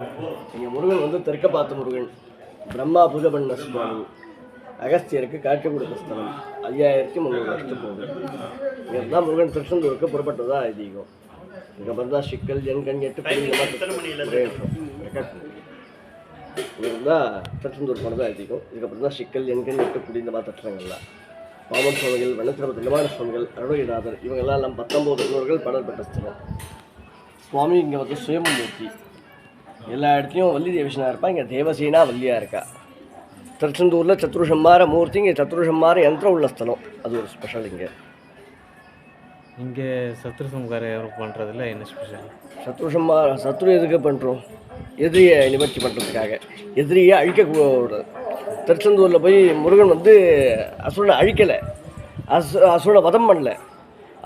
இங்கே முருகன் வந்து தெற்க பார்த்த முருகன். பிரம்மா பூஜை பண்ண சுவாமி அகஸ்தியருக்கு காட்சி கொடுத்த ஸ்தலம். ஐயாயிரத்தி முந்நூறு வருஷத்துக்கு போகுது. இங்கே முருகன் திருச்செந்தூருக்கு புறப்பட்டதா ஐதீகம். இதுக்கப்புறம் தான் சிக்கல் ஜென்கண் எட்டு இருந்தால் திருச்செந்தூர் போனதா ஐதீகம். இதுக்கப்புறம் தான் சிக்கல் எண்கண் எட்டு இந்த மாதிரி பாமன் சுவாமிகள் வண்ணத்திரபதி நிலமான சுவாமிகள் அருணகிரிநாதர் இவங்கெல்லாம் எல்லாம் பத்தொம்போது முன்னோர்கள் பாடல் பெற்ற ஸ்தலம். சுவாமி இங்கே வந்து சுயம்பூர்த்தி. எல்லா இடத்துலையும் வள்ளி தேவசனா இருப்பா இங்கே தேவசேனா வள்ளியாக இருக்கா. திருச்செந்தூரில் சத்ருஷம்மார மூர்த்தி இங்கே சத்ருஷம்மார யந்திரம் உள்ள ஸ்தலம் அது ஒரு ஸ்பெஷல் இங்கே. இங்கே சத்ரு சம்காரம் பண்ணுறதுல என்ன ஸ்பெஷல் சத்ருஷம்மார சத்ரு எதுக்கு பண்ணுறோம் எதிரியை நிவர்த்தி பண்ணுறதுக்காக எதிரியை அழிக்க திருச்செந்தூரில் போய் முருகன் வந்து அசுரனை அழிக்கலை. அசு அசுரனை வதம் பண்ணல.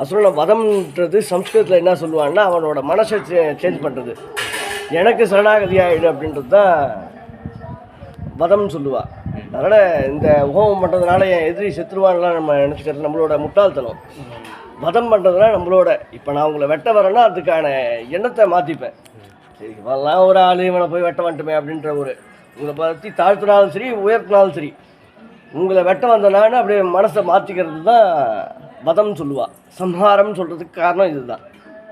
அசுரனை வதம்ன்றது சம்ஸ்கிருதத்தில் என்ன சொல்லுவான்னா அவனோட மனசை சேஞ்ச் பண்ணுறது எனக்கு சரணாகதி ஆகிடு அப்படின்றது தான் வதம்னு சொல்லுவா. அதனால் இந்த ஹோமம் பண்ணுறதுனால என் எதிரி செத்துருவான்லாம் நம்ம நினச்சிக்கிறது நம்மளோட முட்டாள்தனம். வதம் பண்ணுறதுனால நம்மளோட. இப்போ நான் உங்களை வெட்ட வரேன்னா அதுக்கான எண்ணத்தை மாற்றிப்பேன் சரி இவெல்லாம் ஒரு ஆள் இவனை போய் வெட்ட வந்துட்டுமே அப்படின்ற ஒரு உங்களை பற்றி தாழ்த்தினாலும் சரி உயர்த்தினாலும் சரி. உங்களை வெட்ட வந்த நான் அப்படியே மனசை மாற்றிக்கிறது தான் வதம்னு சொல்லுவாள் சம்ஹாரம்னு சொல்கிறதுக்கு காரணம் இதுதான்.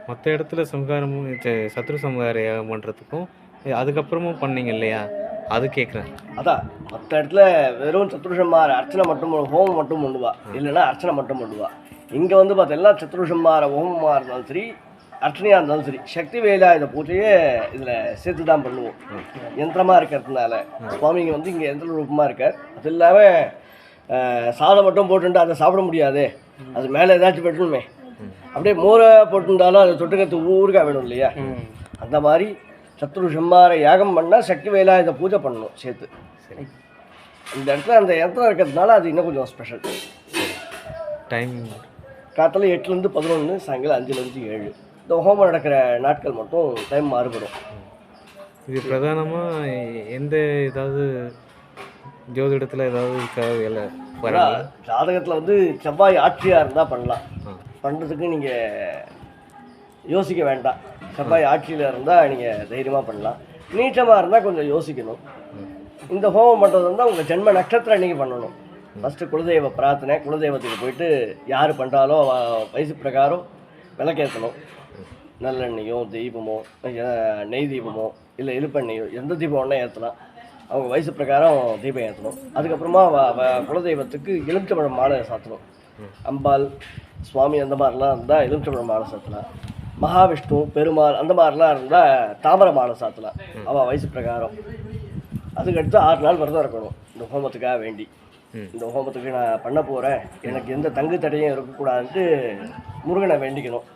மற்ற இடத்துல சம்ஹாரமும் சத்ரு சம்ஹார யாகம் பண்ணுறதுக்கும் அதுக்கப்புறமும் பண்ணீங்க இல்லையா? அது கேட்குறேன் அதான் மற்ற இடத்துல வெறும் சத்ருஷம்மார அர்ச்சனை மட்டும் ஹோமம் மட்டும் பண்ணுவா. இல்லைன்னா அர்ச்சனை மட்டும் பண்ணுவா. இங்கே வந்து பார்த்தீங்கன்னா சத்ருஷம்மார ஹோமமாக இருந்தாலும் சரி அர்ச்சனையாக இருந்தாலும் சரி சக்தி வேலாயுத பூஜையே இதில் சேர்த்து தான் பண்ணுவோம் யந்திரமாக இருக்கிறதுனால. சுவாமிங்க வந்து இங்கே யந்திர ரூபமாக இருக்கார். அது இல்லாமல் சாதம் மட்டும் போட்டுட்டு அதை சாப்பிட முடியாது. அது மேலே ஏதாச்சும் வெட்டணுமே அப்படியே மோரை போட்டுருந்தாலும் அதை தொட்டுக்கிறதுக்கு ஊருக்கா வேணும் இல்லையா? அந்த மாதிரி சத்ரு சம்மார யாகம் பண்ணால் சக்தி வேலாயுத பூஜை பண்ணணும் சேர்த்து. சரி. இந்த இடத்துல அந்த யந்திரம் இருக்கிறதுனால அது இன்னும் கொஞ்சம் ஸ்பெஷல் டைம் காத்தால எட்டுலேருந்து பதினொன்று சாயங்காலம் அஞ்சுலேருந்து ஏழு. இந்த ஹோமம் நடக்கிற நாட்கள் மட்டும் டைம் மாறுபடும். இது பிரதானமாக எந்த ஏதாவது ஜோதிடத்தில் ஏதாவது இருக்கா? வராங்களா ஜாதகத்தில் வந்து செவ்வாய் ஆட்சியாக இருந்தால் பண்ணலாம். பண்ணுறதுக்கு நீங்கள் யோசிக்க வேண்டாம். செவ்வாய் ஆட்சியில் இருந்தால் நீங்கள் தைரியமாக பண்ணலாம். நீச்சமாக இருந்தால் கொஞ்சம் யோசிக்கணும். இந்த ஹோமம் பண்ணுறது இருந்தால் உங்கள் ஜென்ம நட்சத்திரம் அன்றைக்கி பண்ணணும். ஃபஸ்ட்டு குலதெய்வ பிரார்த்தனை குலதெய்வத்துக்கு போயிட்டு யார் பண்ணுறாலோ வயசு பிரகாரம் விளக்கேற்றணும் நல்லெண்ணெயோ தீபமோ நெய் தீபமோ இல்லை இழுப்பெண்ணெயோ எந்த தீபம் ஒன்றா ஏற்றலாம் அவங்க வயசு பிரகாரம் தீபம் ஏற்றணும் அதுக்கப்புறமா குலதெய்வத்துக்கு எலுமிச்சம்பழம் மாலை சாத்தணும். அம்பாள் சுவாமி அந்த மாதிரிலாம் இருந்தால் எலுமிச்சம்பழம் மாலை சாத்தலாம். மகாவிஷ்ணு பெருமாள் அந்த மாதிரிலாம் இருந்தால் தாமரை மாலை சாத்தலாம். அவள் வயசு பிரகாரம். அதுக்கடுத்து ஆறு நாள் விரதம் இருக்கணும். இந்த ஹோமத்துக்காக வேண்டி. இந்த ஹோமத்துக்கு நான் பண்ண போகிறேன் எனக்கு எந்த தங்கு தடையும் இருக்கக்கூடாதுன்ட்டு முருகனை வேண்டிக்கணும்.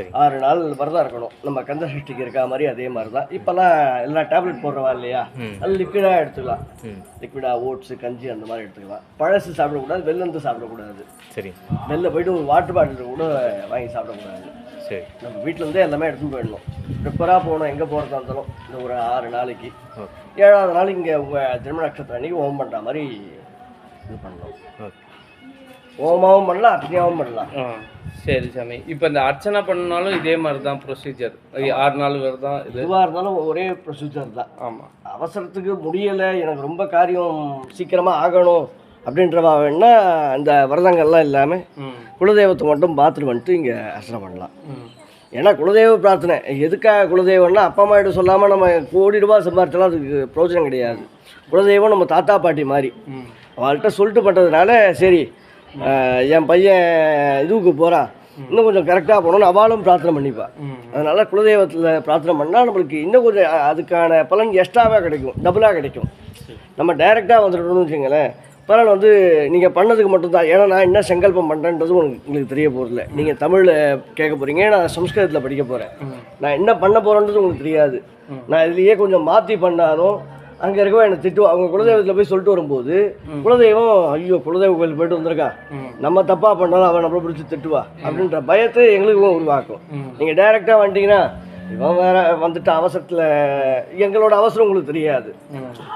சரி. ஆறு நாள் விரதம் இருக்கணும். நம்ம கந்த சஷ்டிக்கு இருக்கா மாதிரி அதே மாதிரி தான் இப்போல்லாம் எல்லா டேப்லெட் போடுறவா இல்லையா. அது லிக்விடாக எடுத்துக்கலாம். ம். லிக்விடாக ஓட்ஸு கஞ்சி அந்த மாதிரி எடுத்துக்கலாம். பழசு சாப்பிடக்கூடாது வெள்ளந்து சாப்பிடக்கூடாது. சரி. வெளில போயிட்டு ஒரு வாட்டர் பாட்டில் கூட வாங்கி சாப்பிடக்கூடாது. சரி. நம்ம வீட்டிலேருந்தே எல்லாமே எடுத்துன்னு போயிடணும். ப்ரிப்பராக போகணும் எங்கே போகிறதா இருந்தாலும். இந்த ஒரு ஆறு நாளைக்கு. ஏழாவது நாள் இங்கே உங்கள் ஜென்ம நட்சத்திரம் அன்னைக்கு ஹோமம் பண்ணுற மாதிரி இது பண்ணணும். ஓகே. ஹோமாவும் பண்ணலாம் அர்ச்சனையாவும் பண்ணலாம். சரி சாமி. இப்போ இந்த அர்ச்சனை பண்ணனாலும் இதே மாதிரி தான் ப்ரொசீஜர் ஆறு நாள் விரதம் இது. எதுவாக இருந்தாலும் ஒரே ப்ரொசீஜர் தான். ஆமாம் அவசரத்துக்கு முடியலை எனக்கு ரொம்ப காரியம் சீக்கிரமாக ஆகணும் அப்படின்றவா வேணா அந்த விரதங்கள்லாம் இல்லாமல் குலதெய்வத்தை மட்டும் பார்த்துட்டு வந்துட்டு இங்கே அர்ச்சனை பண்ணலாம். ஏன்னா குலதெய்வ பிரார்த்தனை. எதுக்காக குலதெய்வம்னா அப்பா அம்மா கிட்ட சொல்லாமல் நம்ம கோடி ரூபாய் சம்பாரிச்சாலும் அதுக்கு பிரயோஜனம் கிடையாது. குலதெய்வம் நம்ம தாத்தா பாட்டி மாதிரி. அவள்கிட்ட சொல்லிட்டு பண்ணுறதுனால சரி என் பையன் இதுவுக்கு போகிறான் இன்னும் கொஞ்சம் கரெக்டாக போகணும்னு அவளும் பிரார்த்தனை பண்ணிப்பா. ம். அதனால் குலதெய்வத்தில் பிரார்த்தனை பண்ணால் நம்மளுக்கு இன்னும் கொஞ்சம் அதுக்கான பலன் எக்ஸ்ட்ராவாக கிடைக்கும். டபுளாக கிடைக்கும். நம்ம டைரெக்டாக வந்துட்டோம்னு வச்சுங்களேன் பலன் வந்து நீங்கள் பண்ணதுக்கு மட்டும்தான். ஏன்னா நான் என்ன சங்கல்பம் பண்ணுறேன்றது உங்களுக்கு உங்களுக்கு தெரிய போகிறதில்ல நீங்கள் தமிழில் கேட்க போகிறீங்க நான் சம்ஸ்கிருதத்தில் படிக்க போகிறேன் நான் என்ன பண்ண போகிறேன்றது உங்களுக்கு தெரியாது. நான் இதுலேயே கொஞ்சம் மாற்றி பண்ணாலும் அங்கே இருக்கவோ என்னை திட்டுவா அவங்க குலதெய்வத்தில் போய் சொல்லிட்டு வரும்போது குலதெய்வம் ஐயோ குலதெய்வ கோயில் போயிட்டு வந்திருக்கான் நம்ம தப்பாக பண்ணாலும் அவன் நம்மளை பிடிச்சி திட்டுவா அப்படின்ற பயத்தை எங்களுக்கும் உருவாக்கும். நீங்கள் டைரெக்டாக வந்துட்டீங்கன்னா இவன் வேற வந்துட்டு அவசரத்தில் எங்களோட அவசரம் உங்களுக்கு தெரியாது.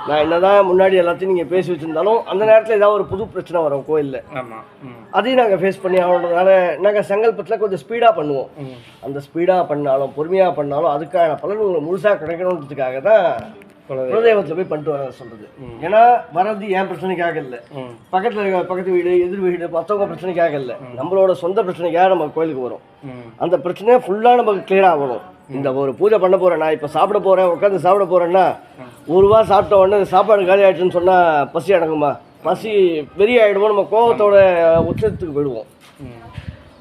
நான் என்னதான் முன்னாடி எல்லாத்தையும் நீங்கள் பேசி வச்சிருந்தாலும் அந்த நேரத்தில் ஏதாவது ஒரு புது பிரச்சனை வரும் கோயிலில். அதையும் நாங்கள் ஃபேஸ் பண்ணி ஆகணுன்றதுனால நாங்கள் சங்கல்பத்தில் கொஞ்சம் ஸ்பீடாக பண்ணுவோம். அந்த ஸ்பீடாக பண்ணாலும் பொறுமையாக பண்ணாலும் அதுக்கான பலன் உங்களுக்கு முழுசாக கிடைக்கணுன்றதுக்காக தான். குலதெய்வத்தில் போய் பண்ணிட்டு வர சொல்கிறது ஏன்னா வர்றது என் பிரச்சனைக்காக இல்லை? பக்கத்தில் இருக்க பக்கத்து வீடு எதிர் வீடு மற்றவங்க பிரச்சனைக்காக இல்லை. நம்மளோட சொந்த பிரச்சனைக்காக நம்ம கோயிலுக்கு வரும். அந்த பிரச்சனையை ஃபுல்லாக நமக்கு clear ஆகணும் இந்த ஒரு பூஜை பண்ண போகிறேன் நான் இப்போ சாப்பிட போகிறேன் உட்காந்து சாப்பிட போகிறேன்னா ஒரு ரூபா சாப்பிட்ட உடனே சாப்பாடு காலி ஆயிடுச்சுன்னு சொன்னால் பசி அடங்குமா? பசி வெறி ஆகிடுவோம் நம்ம கோபத்தோட உச்சத்துக்கு போயிடுவோம்.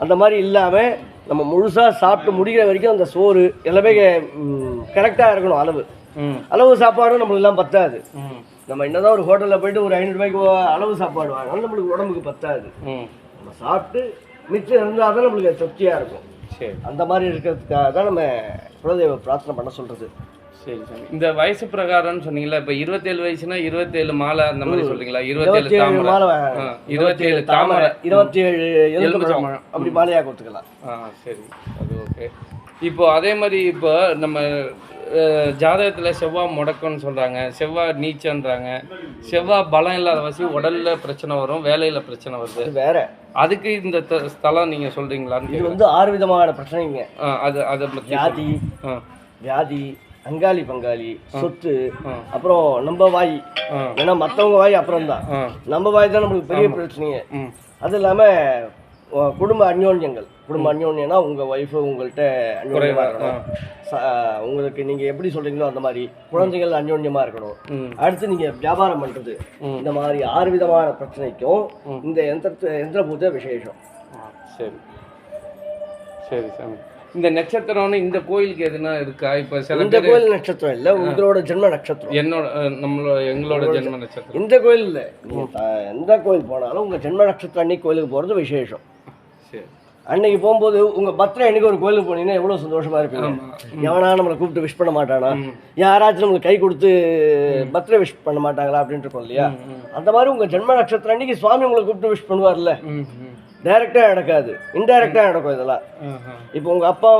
அந்த மாதிரி இல்லாமல் நம்ம முழுசாக சாப்பிட்டு முடிக்கிற வரைக்கும் அந்த சோறு எல்லாமே கரெக்டாக இருக்கணும் அளவு. அளவு சாப்பாடும் நம்மளுக்கு எல்லாம் பத்தாது நம்ம என்னதான் ஒரு ஹோட்டலில் போயிட்டு ஒரு ஐநூறுரூபாய்க்கு அளவு சாப்பாடு வாங்கினாலும் நம்மளுக்கு உடம்புக்கு பத்தாது. நம்ம சாப்பிட்டு மிச்சம் இருந்தால் தான் நம்மளுக்கு திருப்தியாக இருக்கும். சரி. அந்த மாதிரி இருக்கிறதுக்காக தான் நம்ம குலதெய்வ பிரார்த்தனை பண்ண சொல்கிறது சரி சரி. இந்த வயசு பிரகாரம்னு சொன்னீங்களா இப்போ இருபத்தேழு வயசுனா இருபத்தேழு மாலை அந்த மாதிரி சொல்றீங்களா? இருபத்தேழு தாமரை. மாலை ஆ, இருபத்தி ஏழு தாமரை. இருபத்தி ஏழு எலுமிச்சம்பழம். அப்படி மாலையாக கொடுத்துக்கலாம். ஆ சரி. அது ஓகே. இப்போ அதே மாதிரி இப்போ நம்ம ஜாதகத்துல செவ்வாய் முடக்கம்னு சொல்றாங்க செவ்வாய் நீச்சன்றாங்க செவ்வாய் பலம் இல்லாத வசி உடல்ல பிரச்சனை வரும் வேலையில பிரச்சனை வருது. வேற. அதுக்கு இந்த ஸ்தலம் நீங்க சொல்றீங்களான்னு இது. வந்து ஆறு விதமான பிரச்சனைங்க. அது அதை வியாதி வியாதி அங்காளி பங்காளி சொத்து. அப்புறம் நம்ம வாய். ஏன்னா மற்றவங்க வாய் அப்புறம் தான் நம்ம வாய் தான் நம்மளுக்கு பெரிய பிரச்சனைங்க. அது இல்லாமல் குடும்ப அந்யோன்யங்கள். குடும்ப அந்யோன்யம்னா உங்கள் ஒய்ஃபு உங்கள்கிட்ட அந்யோன்யமாக இருக்கணும். உங்களுக்கு நீங்கள் எப்படி சொல்கிறீங்களோ அந்த மாதிரி குழந்தைகள் அந்யோன்யமாக இருக்கணும். அடுத்து நீங்கள் வியாபாரம் பண்ணுறது இந்த மாதிரி ஆறு விதமான பிரச்சனைக்கும் இந்த எந்திர எந்திர பூஜை விசேஷம்? சரி. சரி சாமி இந்த நட்சத்திரம்னு இந்த கோயிலுக்கு எதுனா இருக்கா? இப்போ சில இந்த கோயில் நட்சத்திரம் இல்லை உங்களோட ஜென்ம நட்சத்திரம். என்னோட நம்மளோட எங்களோட ஜென்ம நட்சத்திரம். இந்த கோயில் இல்லை. எந்த கோயில் போனாலும் உங்கள் ஜென்ம நட்சத்திரம் அன்னைக்கு கோயிலுக்கு போகிறது விசேஷம். அன்னைக்கு போகும்போது உங்கள் பர்த்டே அன்னைக்கு ஒரு கோயிலுக்கு போனீங்கன்னா எவ்வளோ சந்தோஷமா இருப்பீங்க? எவனா நம்மளை கூப்பிட்டு விஷ் பண்ண மாட்டானா? யாராச்சும் நம்மளுக்கு கை கொடுத்து பர்த்டே விஷ் பண்ண மாட்டாங்களா அப்படின்ட்டு இருக்கோம் இல்லையா? அந்த மாதிரி உங்கள் ஜென்ம நட்சத்திரம் அன்னைக்கு சுவாமி உங்களை கூப்பிட்டு விஷ் பண்ணுவார்ல? டைரெக்டாக நடக்காது. இன்டைரக்டாக நடக்கும் இதெல்லாம். இப்போ உங்கள் அப்பா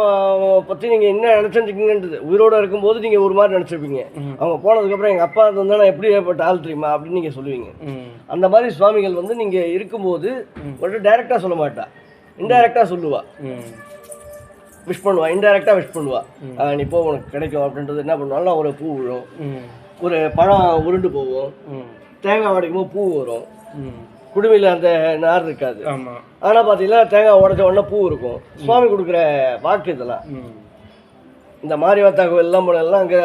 பற்றி நீங்கள் என்ன நினச்சிருக்கீங்கன்றது உயிரோடு இருக்கும்போது நீங்கள் ஒரு மாதிரி நினச்சிருப்பீங்க. அவங்க போனதுக்கப்புறம் எங்கள் அப்பா இருந்தால் நான் எப்படி ஏற்பட்ட ஆள் தெரியுமா அப்படின்னு நீங்கள் சொல்லுவீங்க. அந்த மாதிரி சுவாமிகள் வந்து நீங்கள் இருக்கும்போது உங்கள்கிட்ட டைரெக்டாக சொல்ல மாட்டா. இன்டைரக்டாக சொல்லுவா. விஷ் பண்ணுவா. இன்டைரக்டாக விஷ் பண்ணுவா. நீ போ உனக்கு கிடைக்கும் அப்படின்றது என்ன பண்ணுவாங்கன்னா ஒரு பூ விழும். ஒரு பழம் உருண்டு போகும். தேங்காய் உடைக்கும் போது பூ வரும். குடுமையில் அந்த நார் இருக்காது. ஆனால் பார்த்தீங்கன்னா தேங்காய் உடைச்ச உடனே பூ இருக்கும். சுவாமி கொடுக்குற வாக்கு இதெல்லாம். இந்த மாரிவாத்தா கோயில் எல்லாம் போனதெல்லாம் அங்கே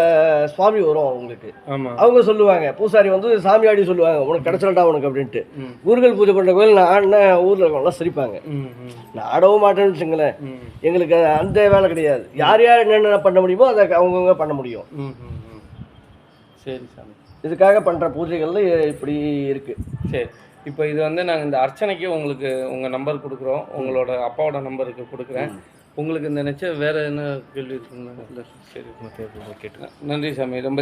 சுவாமி வரும் அவங்களுக்கு. அவங்க சொல்லுவாங்க பூசாரி வந்து சாமியாடி சொல்லுவாங்க உனக்கு கிடைச்சலடா உனக்கு அப்படின்ட்டு. ஊர்கள் பூஜை பண்ணுற கோயில் நான் ஆடினா ஊரில் இருக்கவங்களாம் சிரிப்பாங்க. நான் ஆடவும் மாட்டேன்னு வச்சுங்களேன் எங்களுக்கு அந்த வேலை கிடையாது. யார் யார் என்னென்ன பண்ண முடியுமோ அதை அவங்கவுங்க பண்ண முடியும். சரி சாமி. இதுக்காக பண்ணுற பூஜைகள்ல இப்படி இருக்குது சரி. இப்போ இது வந்து நாங்கள் இந்த அர்ச்சனைக்கு உங்களுக்கு உங்கள் நம்பர் கொடுக்குறோம். உங்களோட அப்பாவோட நம்பருக்கு கொடுக்குறேன். உங்களுக்கு இந்த நிச்சயம் வேறு என்ன கேள்வி இருக்குங்களா இல்லை சரி. கேட்டு நன்றி சாமி. ரொம்ப